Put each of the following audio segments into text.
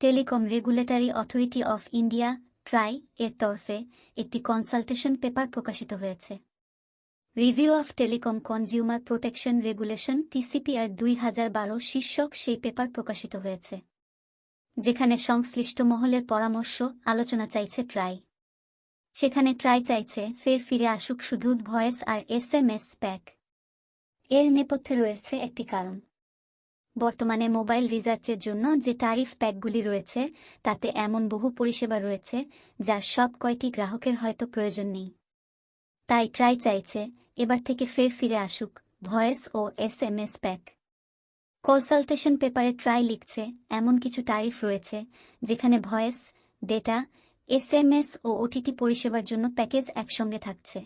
Telecom regulatory authority of India, TRAI, এর তরফে একটি কনসালটেশন পেপার প্রকাশিত হয়েছে। Review of telecom consumer protection regulation, TCPR, দুই হাজার বারো শীর্ষক সেই পেপার প্রকাশিত হয়েছে, যেখানে সংশ্লিষ্ট মহলের পরামর্শ, আলোচনা চাইছে ট্রাই। সেখানে ট্রাই চাইছে, ফের ফিরে আসুক শুধু ভয়েস আর এস এম এস প্যাক। এর নেপথ্যে রয়েছে একটি কারণ। বর্তমানে মোবাইল রিচার্জের জন্য যে ট্যারিফ প্যাকগুলি রয়েছে, তাতে এমন বহু পরিষেবা রয়েছে যার সব কয়টি গ্রাহকের হয়তো প্রয়োজন নেই। তাই ট্রাই চাইছে, এবার থেকে ফের ফিরে আসুক, ভয়েস ও S M S pack. Consultation পেপারে ট্রাই লিখছে, এমন কিছু ট্যারিফ রয়েছে, যেখানে voice, data S M S ও ওটিটি পরিষেবার জন্য প্যাকেজ একসঙ্গে থাকছে।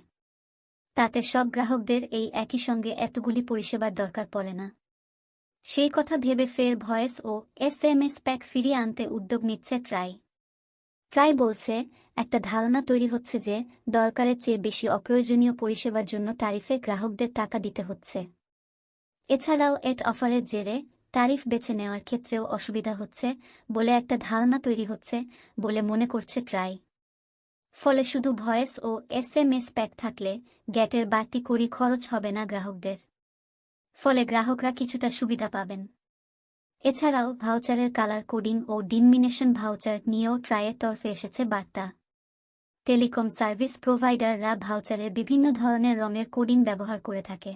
তাতে সব গ্রাহকদের এই একই সঙ্গে এতগুলি পরিষেবার দরকার পড়ে না। সেই কথা ভেবে ফের ভয়েস ও এস এম এস প্যাক ফিরিয়ে আনতে উদ্যোগ নিচ্ছে ট্রাই। ট্রাই বলছে, একটা ধারণা তৈরি হচ্ছে যে দরকারের চেয়ে বেশি অপ্রয়োজনীয় পরিষেবার জন্য তারিফে গ্রাহকদের টাকা দিতে হচ্ছে। এছাড়াও এট অফারের জেরে তারিফ বেছে নেওয়ার ক্ষেত্রেও অসুবিধা হচ্ছে বলে একটা ধারণা তৈরি হচ্ছে বলে মনে করছে ট্রাই। ফলে শুধু ভয়েস ও এস এম এস প্যাক থাকলে গ্যাটের বাড়তি করি খরচ হবে না গ্রাহকদের। ফলে গ্রাহকরা কিছুটা সুবিধা পাবেন। এছাড়াও, ভাউচারের কালার কোডিং ও ডিনমিনেশন ভাউচার নিয়েও ট্রায়ের তরফে এসেছে বার্তা। টেলিকম সার্ভিস প্রোভাইডাররা ভাউচারের বিভিন্ন ধরনের রঙের কোডিং ব্যবহার করে থাকে।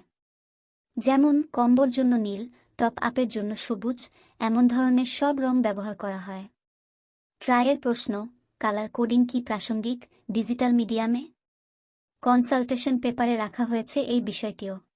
যেমন, কম্বোর জন্য নীল, টপ আপের জন্য সবুজ, এমন ধরনের সব রং ব্যবহার করা হয়। ট্রায়ের প্রশ্ন, কালার কোডিং কি প্রাসঙ্গিক, ডিজিটাল মিডিয়ামে? কনসালটেশন পেপারে রাখা হয়েছে এই বিষয়টিও।